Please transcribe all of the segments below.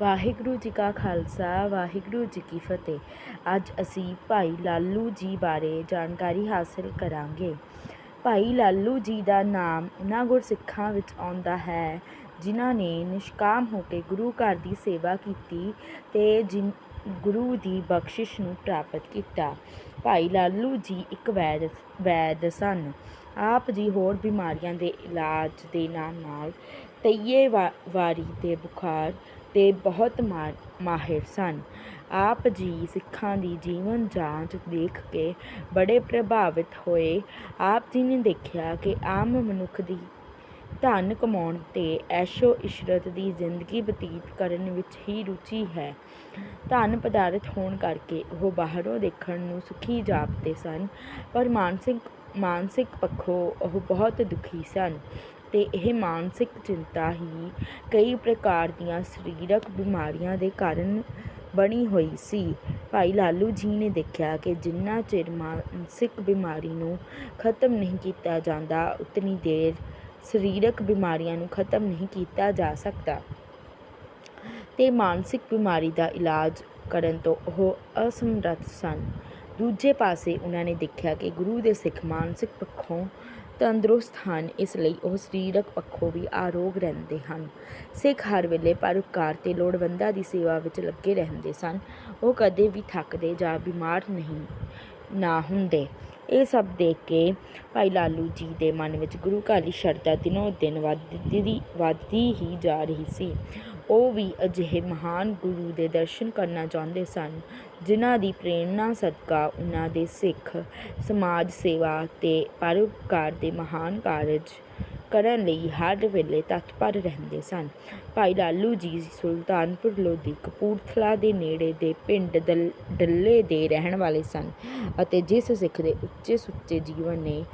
ਵਾਹਿਗੁਰੂ ਜੀ ਕਾ ਖਾਲਸਾ, ਵਾਹਿਗੁਰੂ ਜੀ ਕੀ ਫਤਿਹ। ਅੱਜ ਅਸੀਂ ਭਾਈ ਲਾਲੂ ਜੀ ਬਾਰੇ ਜਾਣਕਾਰੀ ਹਾਸਲ ਕਰਾਂਗੇ। ਭਾਈ ਲਾਲੂ ਜੀ ਦਾ ਨਾਮ ਉਹਨਾਂ ਗੁਰਸਿੱਖਾਂ ਵਿੱਚ ਆਉਂਦਾ ਹੈ, ਜਿਨ੍ਹਾਂ ਨੇ ਨਿਸ਼ਕਾਮ ਹੋ ਕੇ ਗੁਰੂ ਘਰ ਦੀ ਸੇਵਾ ਕੀਤੀ ਤੇ ਜਿਨ, ਗੁਰੂ ਦੀ ਬਖਸ਼ਿਸ਼ ਨੂੰ ਪ੍ਰਾਪਤ ਕੀਤਾ। ਭਾਈ ਲਾਲੂ ਜੀ ਇੱਕ ਵੈਦ ਵੈਦ ਸਨ। ਆਪ ਜੀ ਹੋਰ ਬਿਮਾਰੀਆਂ ਦੇ ਇਲਾਜ ਦੇ ਨਾਲ ਨਾਲ ਤਈਏ ਵਾ- ਵਾਰੀ ਤੇ ਬੁਖਾਰ ਤੇ ਬਹੁਤ ਮਾ- ਮਾਹਿਰ ਸਨ। ਆਪ ਜੀ ਸਿੱਖਾਂ ਦੀ ਜੀਵਨ ਜਾਂਚ ਦੇਖ ਕੇ ਬੜੇ ਪ੍ਰਭਾਵਿਤ ਹੋਏ। ਆਪ ਜੀ ਨੇ ਦੇਖਿਆ ਕਿ ਆਮ ਮਨੁੱਖ ਦੀ ਧਨ ਕਮਾਉਣ ਤੇ ਐਸ਼ੋ ਇਸ਼ਰਤ ਦੀ ਜ਼ਿੰਦਗੀ ਬਤੀਤ ਕਰਨ ਵਿੱਚ ਹੀ ਰੁਚੀ ਹੈ। ਧਨ ਪਦਾਰਥ ਹੋਣ ਕਰਕੇ ਉਹ ਬਾਹਰੋਂ ਦੇਖਣ ਨੂੰ ਸੁਖੀ ਜਾਪਦੇ ਸਨ, ਪਰ ਮਾਨਸਿਕ ਮਾਨਸਿਕ ਪੱਖੋਂ ਉਹ ਬਹੁਤ ਦੁਖੀ ਸਨ ਅਤੇ ਇਹ ਮਾਨਸਿਕ ਚਿੰਤਾ ਹੀ ਕਈ ਪ੍ਰਕਾਰ ਦੀਆਂ ਸਰੀਰਕ ਬਿਮਾਰੀਆਂ ਦੇ ਕਾਰਨ ਬਣੀ ਹੋਈ ਸੀ। ਭਾਈ ਲਾਲੂ ਜੀ ਨੇ ਦੇਖਿਆ ਕਿ ਜਿੰਨਾ ਚਿਰ ਮਾਨਸਿਕ ਬਿਮਾਰੀ ਨੂੰ ਖਤਮ ਨਹੀਂ ਕੀਤਾ ਜਾਂਦਾ, ਉਤਨੀ ਦੇਰ ਸਰੀਰਕ ਬਿਮਾਰੀਆਂ ਨੂੰ ਖਤਮ ਨਹੀਂ ਕੀਤਾ ਜਾ ਸਕਦਾ। ਤੇ ਮਾਨਸਿਕ ਬਿਮਾਰੀ ਦਾ ਇਲਾਜ ਕਰਨ ਤੋਂ ਉਹ ਅਸਮਰੱਥ ਸਨ। ਦੂਜੇ ਪਾਸੇ ਉਹਨਾਂ ਨੇ ਦੇਖਿਆ ਕਿ ਗੁਰੂ ਦੇ ਸਿੱਖ ਮਾਨਸਿਕ ਪੱਖੋਂ ਤੰਦਰੁਸਤ ਹਨ, ਇਸ ਲਈ ਉਹ ਸਰੀਰਕ ਪੱਖੋਂ ਵੀ ਆਰੋਗ ਰਹਿੰਦੇ ਹਨ। ਸਿੱਖ ਹਰ ਵੇਲੇ ਪਰਉਪਕਾਰ ਤੇ ਲੋੜਵੰਦਾਂ ਦੀ ਸੇਵਾ ਵਿੱਚ ਲੱਗੇ ਰਹਿੰਦੇ ਸਨ। ਉਹ ਕਦੇ ਵੀ ਥੱਕਦੇ ਜਾਂ ਬਿਮਾਰ ਨਹੀਂ, ਨਾ ਹੁੰਦੇ। ਇਹ ਸਭ ਦੇਖ ਕੇ ਭਾਈ ਲਾਲੂ ਜੀ ਦੇ ਮਨ ਵਿੱਚ ਗੁਰੂ ਘਰ ਦੀ ਸ਼ਰਧਾ ਦਿਨੋਂ ਦਿਨ ਵੱਧਦੀ ਵੱਧਦੀ ਹੀ ਜਾ ਰਹੀ ਸੀ। ਉਹ ਵੀ ਅਜਿਹੇ ਮਹਾਨ ਗੁਰੂ ਦੇ ਦਰਸ਼ਨ ਕਰਨਾ ਚਾਹੁੰਦੇ ਸਨ, ਜਿਨ੍ਹਾਂ ਦੀ ਪ੍ਰੇਰਣਾ, ਸਦਕਾ ਉਹਨਾਂ ਦੇ ਸਿੱਖ ਸਮਾਜ ਸੇਵਾ ਤੇ ਪਰਉਪਕਾਰ ਦੇ ਮਹਾਨ ਕਾਰਜ ਕਰਨ ਲਈ ਹਰ ਵੇਲੇ ਤਤਪਰ ਰਹਿੰਦੇ ਸਨ। ਭਾਈ ਲਾਲੂ ਜੀ ਸੁਲਤਾਨਪੁਰ ਲੋਧੀ ਕਪੂਰਥਲਾ ਦੇ ਨੇੜੇ ਦੇ ਪਿੰਡ ਦਲ- ਡੱਲੇ ਦੇ ਰਹਿਣ ਵਾਲੇ ਸਨ ਅਤੇ ਜਿਸ ਸਿੱਖ ਦੇ ਉੱਚੇ ਸੁੱਚੇ ਜੀਵਨ ਨੇ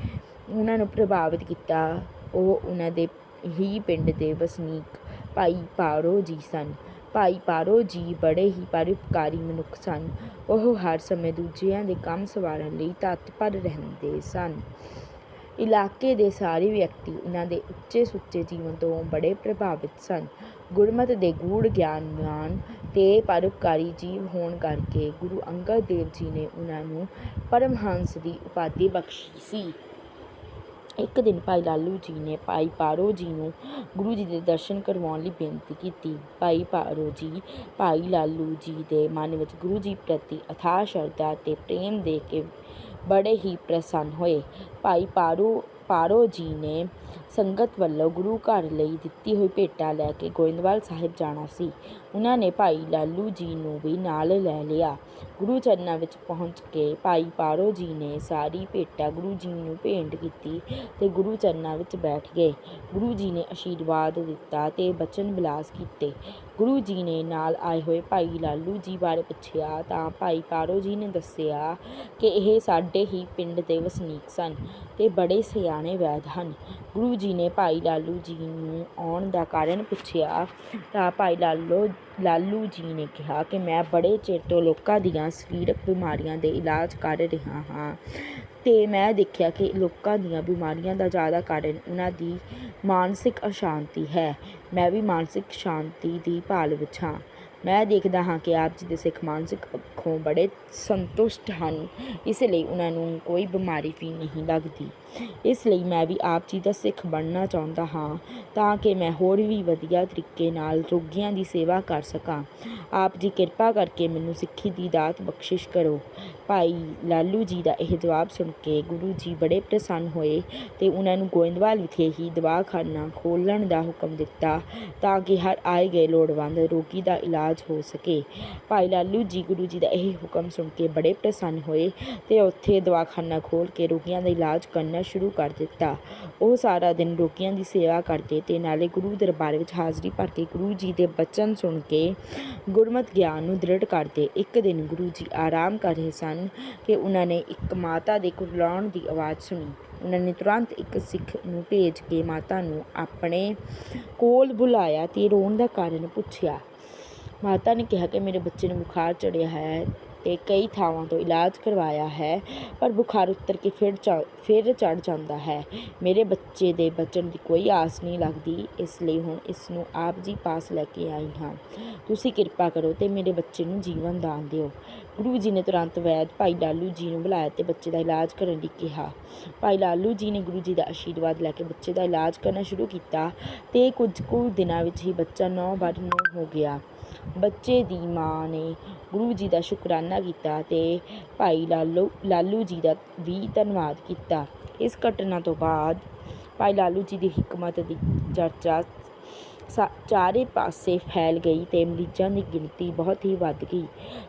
ਉਹਨਾਂ ਨੂੰ ਪ੍ਰਭਾਵਿਤ ਕੀਤਾ, ਉਹ ਉਹਨਾਂ ਦੇ ਹੀ ਪਿੰਡ ਦੇ ਵਸਨੀਕ ਭਾਈ ਪਾਰੋ ਜੀ ਸਨ। ਭਾਈ ਪਾਰੋ ਜੀ ਬੜੇ ਹੀ ਪਰਉਪਕਾਰੀ ਮਨੁੱਖ ਸਨ। ਉਹ ਹਰ ਸਮੇਂ ਦੂਜਿਆਂ ਦੇ ਕੰਮ ਸਵਾਰਨ ਲਈ ਤਤਪਰ ਰਹਿੰਦੇ ਸਨ। ਇਲਾਕੇ ਦੇ ਸਾਰੇ ਵਿਅਕਤੀ ਉਹਨਾਂ ਦੇ ਉੱਚੇ ਸੁੱਚੇ ਜੀਵਨ ਤੋਂ ਬੜੇ ਪ੍ਰਭਾਵਿਤ ਸਨ। ਗੁਰਮਤਿ ਦੇ ਗੂੜ ਗਿਆਨਵਾਨ ਤੇ ਪਰਉਪਕਾਰੀ ਜੀਵ ਹੋਣ ਕਰਕੇ ਗੁਰੂ ਅੰਗਦ ਦੇਵ ਜੀ ਨੇ ਉਹਨਾਂ ਨੂੰ ਪਰਮਹੰਸ ਦੀ ਉਪਾਧੀ ਬਖਸ਼ੀ ਸੀ। ਇੱਕ ਦਿਨ ਭਾਈ ਲਾਲੂ ਜੀ ਨੇ ਭਾਈ ਪਾਰੋ ਜੀ ਨੂੰ ਗੁਰੂ ਜੀ ਦੇ ਦਰਸ਼ਨ ਕਰਵਾਉਣ ਲਈ ਬੇਨਤੀ ਕੀਤੀ। ਭਾਈ ਪਾਰੋ ਜੀ, ਭਾਈ ਲਾਲੂ ਜੀ ਦੇ ਮਨ ਵਿੱਚ ਗੁਰੂ ਜੀ ਪ੍ਰਤੀ ਅਥਾਹ ਸ਼ਰਧਾ ਅਤੇ ਪ੍ਰੇਮ ਦੇ ਕੇ ਬੜੇ ਹੀ ਪ੍ਰਸੰਨ ਹੋਏ। ਭਾਈ ਪਾਰੋ ਪਾਰੋ ਜੀ ਨੇ ਸੰਗਤ ਵੱਲੋਂ ਗੁਰੂ ਘਰ ਲਈ ਦਿੱਤੀ ਹੋਈ ਭੇਟਾ ਲੈ ਕੇ ਗੋਇੰਦਵਾਲ ਸਾਹਿਬ ਜਾਣਾ ਸੀ। ਉਹਨਾਂ ਨੇ ਭਾਈ ਲਾਲੂ ਜੀ ਨੂੰ ਵੀ ਨਾਲ ਲੈ ਲਿਆ। ਗੁਰੂ ਚਰਨਾਂ ਵਿੱਚ ਪਹੁੰਚ ਕੇ ਭਾਈ ਪਾਰੋ ਜੀ ਨੇ ਸਾਰੀ ਭੇਟਾ ਗੁਰੂ ਜੀ ਨੂੰ ਭੇਂਟ ਕੀਤੀ ਤੇ ਗੁਰੂ ਚਰਨਾਂ ਵਿੱਚ ਬੈਠ ਗਏ। ਗੁਰੂ ਜੀ ਨੇ ਆਸ਼ੀਰਵਾਦ ਦਿੱਤਾ ਤੇ ਬਚਨ ਵਿਲਾਸ ਕੀਤੇ। ਗੁਰੂ ਜੀ ਨੇ ਨਾਲ ਆਏ ਹੋਏ ਭਾਈ ਲਾਲੂ ਜੀ ਬਾਰੇ ਪੁੱਛਿਆ ਤਾਂ ਭਾਈ ਪਾਰੋ ਜੀ ਨੇ ਦੱਸਿਆ ਕਿ ਇਹ ਸਾਡੇ ਹੀ ਪਿੰਡ ਦੇ ਵਸਨੀਕ ਸਨ ਤੇ ਬੜੇ ਸਿਆਣੇ ਵੈਦ ਹਨ। ਗੁਰੂ ਜੀ ਨੇ ਭਾਈ ਲਾਲੂ ਜੀ ਨੂੰ ਆਉਣ ਦਾ ਕਾਰਨ ਪੁੱਛਿਆ ਤਾਂ ਭਾਈ ਲਾਲੋ, ਲਾਲੂ ਜੀ ਨੇ ਕਿਹਾ ਕਿ ਮੈਂ ਬੜੇ ਚਿਰ ਤੋਂ ਲੋਕਾਂ ਦੀਆਂ ਸਰੀਰਕ ਬਿਮਾਰੀਆਂ ਦੇ ਇਲਾਜ ਕਰ ਰਿਹਾ ਹਾਂ ਤੇ ਮੈਂ ਦੇਖਿਆ ਕਿ ਲੋਕਾਂ ਦੀਆਂ ਬਿਮਾਰੀਆਂ ਦਾ ਜ਼ਿਆਦਾ ਕਾਰਨ ਉਹਨਾਂ ਦੀ ਮਾਨਸਿਕ ਅਸ਼ਾਂਤੀ ਹੈ। ਮੈਂ ਵੀ ਮਾਨਸਿਕ ਸ਼ਾਂਤੀ ਦੀ ਭਾਲ ਵਿੱਚ ਹਾਂ। ਮੈਂ ਦੇਖਦਾ ਹਾਂ ਕਿ ਆਪ ਜੀ ਦੇ ਸਿੱਖ ਮਾਨਸਿਕ ਪੱਖੋਂ ਬੜੇ ਸੰਤੁਸ਼ਟ ਹਨ। ਇਸ ਲਈ ਉਹਨਾਂ ਨੂੰ ਕੋਈ ਬਿਮਾਰੀ ਵੀ ਨਹੀਂ ਲੱਗਦੀ। ਇਸ ਲਈ ਮੈਂ ਵੀ ਆਪ ਜੀ ਦਾ ਸਿੱਖ ਬਣਨਾ ਚਾਹੁੰਦਾ ਹਾਂ ਤਾਂ ਕਿ ਮੈਂ ਹੋਰ ਵੀ ਵਧੀਆ ਤਰੀਕੇ ਨਾਲ ਰੋਗੀਆਂ ਦੀ ਸੇਵਾ ਕਰ ਸਕਾਂ। ਆਪ ਜੀ ਕਿਰਪਾ ਕਰਕੇ ਮੈਨੂੰ ਸਿੱਖੀ ਦੀ ਦਾਤ ਬਖਸ਼ਿਸ਼ ਕਰੋ। ਭਾਈ ਲਾਲੂ ਜੀ ਦਾ ਇਹ ਜਵਾਬ ਸੁਣ ਕੇ ਗੁਰੂ ਜੀ ਬੜੇ ਪ੍ਰਸੰਨ ਹੋਏ ਤੇ ਉਹਨਾਂ ਨੂੰ ਗੋਇੰਦਵਾਲ ਵਿਖੇ ਹੀ ਦਵਾਖਾਨਾ ਖੋਲ੍ਹਣ ਦਾ ਹੁਕਮ ਦਿੱਤਾ ਤਾਂ ਕਿ ਹਰ ਆਏ ਗਏ ਲੋੜਵੰਦ ਰੋਗੀ ਦਾ ਇਲਾਜ ਹੋ ਸਕੇ। ਭਾਈ ਲਾਲੂ ਜੀ ਗੁਰੂ ਜੀ ਦਾ ਇਹ ਹੁਕਮ ਸੁਣ ਕੇ ਬੜੇ ਪ੍ਰਸੰਨ ਹੋਏ ਤੇ ਉੱਥੇ ਦਵਾਖਾਨਾ ਖੋਲ੍ਹ ਕੇ ਰੋਗੀਆਂ ਦਾ ਇਲਾਜ ਕਰਨਾ ਸ਼ੁਰੂ ਕਰ ਦਿੱਤਾ। ਉਹ ਸਾਰਾ ਦਿਨ ਰੋਗੀਆਂ ਦੀ ਸੇਵਾ ਕਰਦੇ ਤੇ ਨਾਲੇ ਗੁਰੂ ਦਰਬਾਰ ਵਿੱਚ ਹਾਜ਼ਰੀ ਭਰ ਕੇ ਗੁਰੂ ਜੀ ਦੇ ਬਚਨ ਸੁਣ ਕੇ ਗੁਰਮਤਿ ਗਿਆਨ ਨੂੰ ਦ੍ਰਿੜ ਕਰਦੇ। ਇੱਕ ਦਿਨ ਗੁਰੂ ਜੀ ਆਰਾਮ ਕਰ ਰਹੇ ਸਨ ਕਿ ਉਹਨਾਂ ਨੇ ਇੱਕ ਮਾਤਾ ਦੇ ਕੁਰਲਾਉਣ ਦੀ ਆਵਾਜ਼ ਸੁਣੀ। ਉਹਨਾਂ ਨੇ ਤੁਰੰਤ ਇੱਕ ਸਿੱਖ ਨੂੰ ਭੇਜ ਕੇ ਮਾਤਾ ਨੂੰ ਆਪਣੇ ਕੋਲ ਬੁਲਾਇਆ ਤੇ ਰੋਣ ਦਾ ਕਾਰਨ ਪੁੱਛਿਆ। ਮਾਤਾ ਨੇ ਕਿਹਾ ਕਿ ਮੇਰੇ ਬੱਚੇ ਨੂੰ ਬੁਖਾਰ ਚੜਿਆ ਹੈ। ਤੇ ਕਈ ਥਾਵਾਂ ਤੋਂ ਇਲਾਜ ਕਰਵਾਇਆ ਹੈ, ਪਰ ਬੁਖਾਰ ਉਤਰ ਕੇ ਫਿਰ ਚੜ ਫਿਰ ਚੜ ਜਾਂਦਾ ਹੈ। ਮੇਰੇ ਬੱਚੇ ਦੇ ਬਚਣ ਦੀ ਕੋਈ ਆਸ ਨਹੀਂ ਲੱਗਦੀ, ਇਸ ਲਈ ਹੁਣ ਇਸ ਨੂੰ ਆਪ ਜੀ ਪਾਸ ਲੈ ਕੇ ਆਈ ਹਾਂ। ਤੁਸੀਂ ਕਿਰਪਾ ਕਰੋ ਤੇ ਮੇਰੇ ਬੱਚੇ ਨੂੰ ਜੀਵਨ ਦਾਨ ਦਿਓ। ਗੁਰੂ ਜੀ ਨੇ ਤੁਰੰਤ ਵੈਦ ਭਾਈ ਲਾਲੂ ਜੀ ਨੂੰ ਬੁਲਾਇਆ ਤੇ ਬੱਚੇ ਦਾ ਇਲਾਜ ਕਰਨ ਲਈ ਕਿਹਾ। ਭਾਈ ਲਾਲੂ ਜੀ ਨੇ ਗੁਰੂ ਜੀ ਦਾ ਆਸ਼ੀਰਵਾਦ ਲੈ ਕੇ ਬੱਚੇ ਦਾ ਇਲਾਜ ਕਰਨਾ ਸ਼ੁਰੂ ਕੀਤਾ ਤੇ ਕੁਝ ਕੁ ਦਿਨਾਂ ਵਿੱਚ ਹੀ ਬੱਚਾ ਨੌ ਵਾਰ ਨੌ ਹੋ ਗਿਆ। ਬੱਚੇ ਦੀ ਮਾਂ ਨੇ ਗੁਰੂ ਜੀ ਦਾ ਸ਼ੁਕਰਾਨਾ ਕੀਤਾ ਤੇ ਭਾਈ ਲਾਲੂ ਲਾਲੂ ਜੀ ਦਾ ਵੀ ਧੰਨਵਾਦ ਕੀਤਾ। ਇਸ ਘਟਨਾ ਤੋਂ ਬਾਅਦ ਭਾਈ ਲਾਲੂ ਜੀ ਦੀ ਹਿਕਮਤ ਦੀ ਚਰਚਾ ਚਾਰੇ ਪਾਸੇ ਫੈਲ ਗਈ ਤੇ ਮਰੀਜ਼ਾਂ ਦੀ ਗਿਣਤੀ ਬਹੁਤ ਹੀ ਵੱਧ ਗਈ।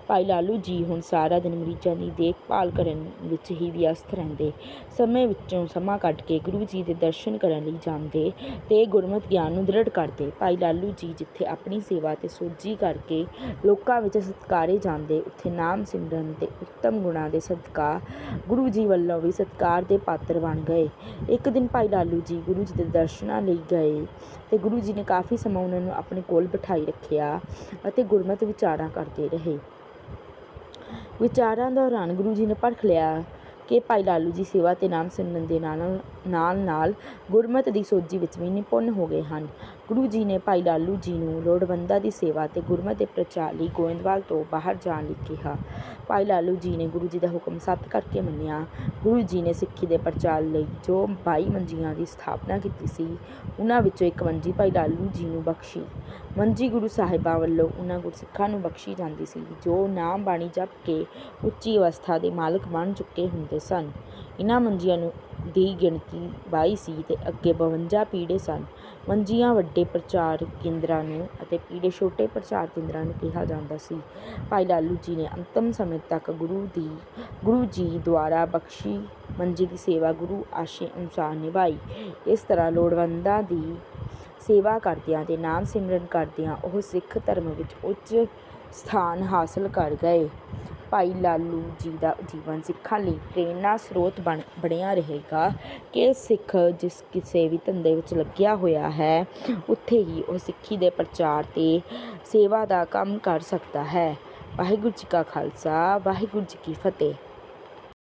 ਭਾਈ ਲਾਲੂ ਜੀ ਹੁਣ ਸਾਰਾ ਦਿਨ ਮਰੀਜ਼ਾਂ ਦੀ ਦੇਖਭਾਲ ਕਰਨ ਵਿੱਚ ਹੀ ਵਿਅਸਤ ਰਹਿੰਦੇ। ਸਮੇਂ ਵਿੱਚੋਂ ਸਮਾਂ ਕੱਢ ਕੇ ਗੁਰੂ ਜੀ ਦੇ ਦਰਸ਼ਨ ਕਰਨ ਲਈ ਜਾਂਦੇ ਤੇ ਗੁਰਮਤਿ ਗਿਆਨ ਨੂੰ ਦ੍ਰਿੜ ਕਰਦੇ। ਭਾਈ ਲਾਲੂ ਜੀ ਜਿੱਥੇ ਆਪਣੀ ਸੇਵਾ ਤੇ ਸੋਝੀ ਕਰਕੇ ਲੋਕਾਂ ਵਿੱਚ ਸਤਿਕਾਰੇ ਜਾਂਦੇ, ਉੱਥੇ ਨਾਮ ਸਿਮਰਨ ਤੇ ਉੱਤਮ ਗੁਣਾਂ ਦੇ ਸਦਕਾ ਗੁਰੂ ਜੀ ਵੱਲੋਂ ਵੀ ਸਤਿਕਾਰ ਦੇ ਪਾਤਰ ਬਣ ਗਏ। ਇੱਕ ਦਿਨ ਭਾਈ ਲਾਲੂ ਜੀ ਗੁਰੂ ਜੀ ਦੇ ਦਰਸ਼ਨਾਂ ਲਈ ਗਏ। ਤੇ ਗੁਰੂ ਜੀ ਨੇ ਕਾਫੀ ਸਮਾਂ ਉਹਨਾਂ ਨੂੰ ਆਪਣੇ ਕੋਲ ਬਿਠਾਈ ਰੱਖਿਆ ਅਤੇ ਗੁਰਮਤਿ ਵਿਚਾਰਾਂ ਕਰਦੇ ਰਹੇ। ਵਿਚਾਰਾਂ ਦੌਰਾਨ ਗੁਰੂ ਜੀ ਨੇ ਪਰਖ ਲਿਆ ਕਿ ਭਾਈ ਲਾਲੂ ਜੀ ਸੇਵਾ ਤੇ ਨਾਮ ਸਿਮਰਨ ਦੇ ਨਾਲ ਨਾਲ ਨਾਲ ਗੁਰਮਤਿ ਦੀ ਸੋਝੀ ਵਿੱਚ ਵੀ ਨਿਪੁੰਨ ਹੋ ਗਏ ਹਨ। ਗੁਰੂ ਜੀ ਨੇ ਭਾਈ ਲਾਲੂ ਜੀ ਨੂੰ ਲੋੜਵੰਦਾਂ ਦੀ ਸੇਵਾ ਅਤੇ ਗੁਰਮਤਿ ਦੇ ਪ੍ਰਚਾਰ ਲਈ ਗੋਇੰਦਵਾਲ ਤੋਂ ਬਾਹਰ ਜਾਣ ਲਈ ਕਿਹਾ। ਭਾਈ ਲਾਲੂ ਜੀ ਨੇ ਗੁਰੂ ਜੀ ਦਾ ਹੁਕਮ ਸੱਤ ਕਰਕੇ ਮੰਨਿਆ। ਗੁਰੂ ਜੀ ਨੇ ਸਿੱਖੀ ਦੇ ਪ੍ਰਚਾਰ ਲਈ ਜੋ ਬਾਈ ਮੰਜੀਆਂ ਦੀ ਸਥਾਪਨਾ ਕੀਤੀ ਸੀ, ਉਹਨਾਂ ਵਿੱਚੋਂ ਇੱਕ ਮੰਜੀ ਭਾਈ ਲਾਲੂ ਜੀ ਨੂੰ ਬਖਸ਼ੀ। ਮੰਜੀ ਗੁਰੂ ਸਾਹਿਬਾਂ ਵੱਲੋਂ ਉਹਨਾਂ ਗੁਰਸਿੱਖਾਂ ਨੂੰ ਬਖਸ਼ੀ ਜਾਂਦੀ ਸੀ, ਜੋ ਨਾਮ ਬਾਣੀ ਜਪ ਕੇ ਉੱਚੀ ਅਵਸਥਾ ਦੇ ਮਾਲਕ ਬਣ ਚੁੱਕੇ ਹੁੰਦੇ ਸਨ। ਇਹਨਾਂ ਮੰਜੀਆਂ ਨੂੰ ਦੀ ਗਿਣਤੀ ਬਾਈ ਸੀ ਅਤੇ ਅੱਗੇ ਬਵੰਜਾ ਪੀੜ੍ਹੇ ਸਨ। ਮੰਜੀਆਂ ਵੱਡੇ ਪ੍ਰਚਾਰ ਕੇਂਦਰਾਂ ਨੂੰ ਅਤੇ ਪੀੜੇ ਛੋਟੇ ਪ੍ਰਚਾਰ ਕੇਂਦਰਾਂ ਨੂੰ ਕਿਹਾ ਜਾਂਦਾ ਸੀ। ਭਾਈ ਲਾਲੂ ਜੀ ਨੇ ਅੰਤਮ ਸਮੇਂ ਤੱਕ ਗੁਰੂ ਦੀ, ਗੁਰੂ ਜੀ ਦੁਆਰਾ ਬਖਸ਼ੀ ਮੰਜੀ ਦੀ ਸੇਵਾ ਗੁਰੂ ਆਸ਼ੇ ਅਨੁਸਾਰ ਨਿਭਾਈ। ਇਸ ਤਰ੍ਹਾਂ ਲੋੜਵੰਦਾਂ ਦੀ ਸੇਵਾ ਕਰਦਿਆਂ ਅਤੇ ਨਾਮ ਸਿਮਰਨ ਕਰਦਿਆਂ ਉਹ ਸਿੱਖ ਧਰਮ ਵਿੱਚ ਉੱਚ ਸਥਾਨ ਹਾਸਲ ਕਰ ਗਏ। ਭਾਈ ਲਾਲੂ ਜੀ ਦਾ ਜੀਵਨ ਸਿੱਖਾਂ ਲਈ ਪ੍ਰੇਰਨਾ ਸਰੋਤ ਬਣ, ਬਣਿਆ ਰਹੇਗਾ। ਕਿ ਸਿੱਖ ਜਿਸ ਕਿਸੇ ਵੀ ਧੰਦੇ ਵਿੱਚ ਲੱਗਿਆ ਹੋਇਆ ਹੈ, ਉੱਥੇ ਹੀ ਉਹ ਸਿੱਖੀ ਦੇ ਪ੍ਰਚਾਰ ਤੇ ਸੇਵਾ ਦਾ ਕੰਮ ਕਰ ਸਕਦਾ ਹੈ। ਵਾਹਿਗੁਰੂ ਜੀ ਕਾ ਖਾਲਸਾ, ਵਾਹਿਗੁਰੂ ਜੀ ਕੀ ਫਤਿਹ।